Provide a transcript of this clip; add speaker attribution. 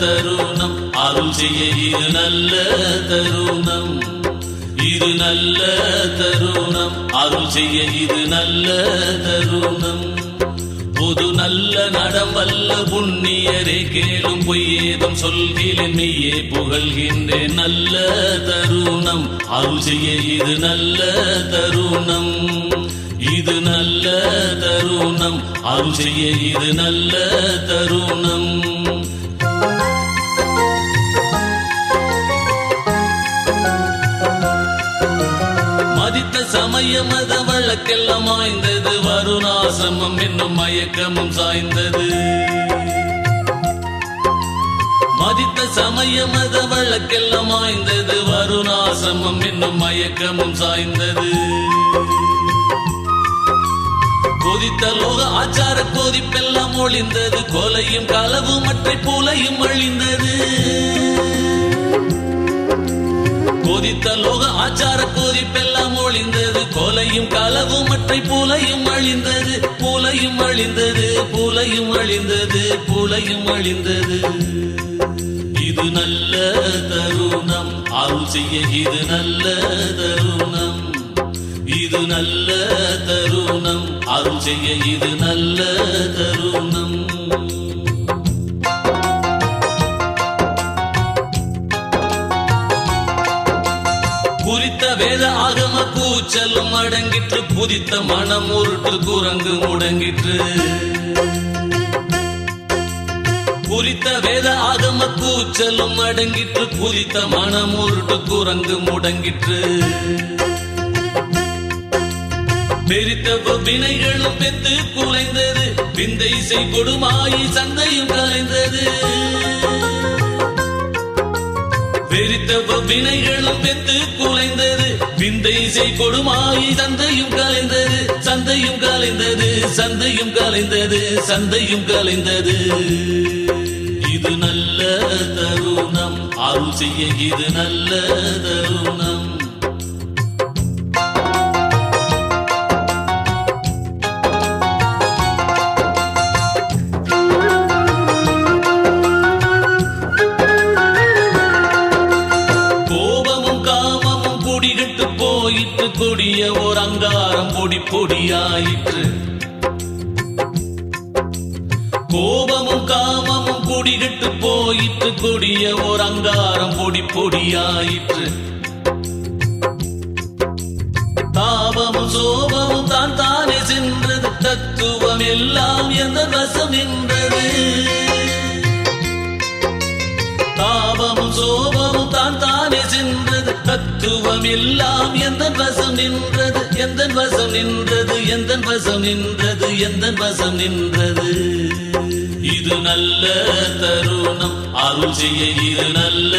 Speaker 1: தருணம். அருள் செய்ய இது நல்ல தருணம். இது நல்ல தருணம். அருள் செய்ய இது நல்ல தருணம். பொது நல்ல நடம் வல்ல புண்ணியரே கேளும் பொய்யேதும் சொல்கிறேன். மெய்யே புகழ்கின்றேன். நல்ல தருணம். அருள் செய்ய இது நல்ல தருணம். இது நல்ல தருணம். அருள் செய்ய இது நல்ல தருணம். மதித்த சமய மத வழக்கெல்லாம் ஆய்ந்தது வருணாசிரமம் என்னும் மயக்கமும் சாய்ந்தது. மதித்த சமய மத வழக்கெல்லாம் ஆய்ந்தது வருணாசிரமம் என்னும் மயக்கமும் சாய்ந்தது. கொதித்த லோக ஆச்சார கொதிப்பெல்லாம் ஒளிந்தது. கொலையும் களவு மற்ற போலையும் அழிந்தது. கொதித்த லோக ஆச்சார கொதிப்பெல்லாம் ஒளிந்தது. கொலையும் களவும் மற்ற பூலையும் அழிந்தது. பூலையும் அழிந்தது பூலையும் அழிந்தது பூலையும் அழிந்தது. இது நல்ல தருணம். அருள் செய்ய இது நல்ல தருணம். இது நல்ல தருணம். அருள் செய்ய இது நல்ல தருணம். குறித்த வேத ஆகம பூச்சலும் அடங்கிற்று புதித்த மனம் உருட்டு குரங்கு முடங்கிற்று. குறித்த வேத ஆகம கூச்சலும் அடங்கிற்று புதித்த மனம் உருட்டு குரங்கு முடங்கிற்று. பெரித்த வினைகளும் பெத்து குலைந்தது விந்தை இசை கொடுமாயி சந்தையும் கலைந்தது. வெறித்த வினைகளும் பெத்து குலைந்தது. விந்தை செய் கொடுமாயி சந்தையும் கலைந்தது. சந்தையும் கலைந்தது சந்தையும் கலைந்தது சந்தையும் கலைந்தது. இது நல்ல தருணம். அருள் செய்ய இது நல்ல தருணம். ஓர் அங்காரம் பொடி பொடியாயிற்று. கோபமும் காமமும் குடிகிட்டு போயிற்று. கொடிய ஓர் அங்காரம் பொடி பொடியாயிற்று. தாபமும் சோபமும் தான் தானே சென்றது. தத்துவம் எல்லாம் எந்த வச தத்துவம் எல்லாம் எந்த வசம் நின்றது? எந்த வசம் நின்றது? எந்த வசம் நின்றது? எந்த வசம் நின்றது? இது நல்ல தருணம். அருள் செய்ய இது நல்ல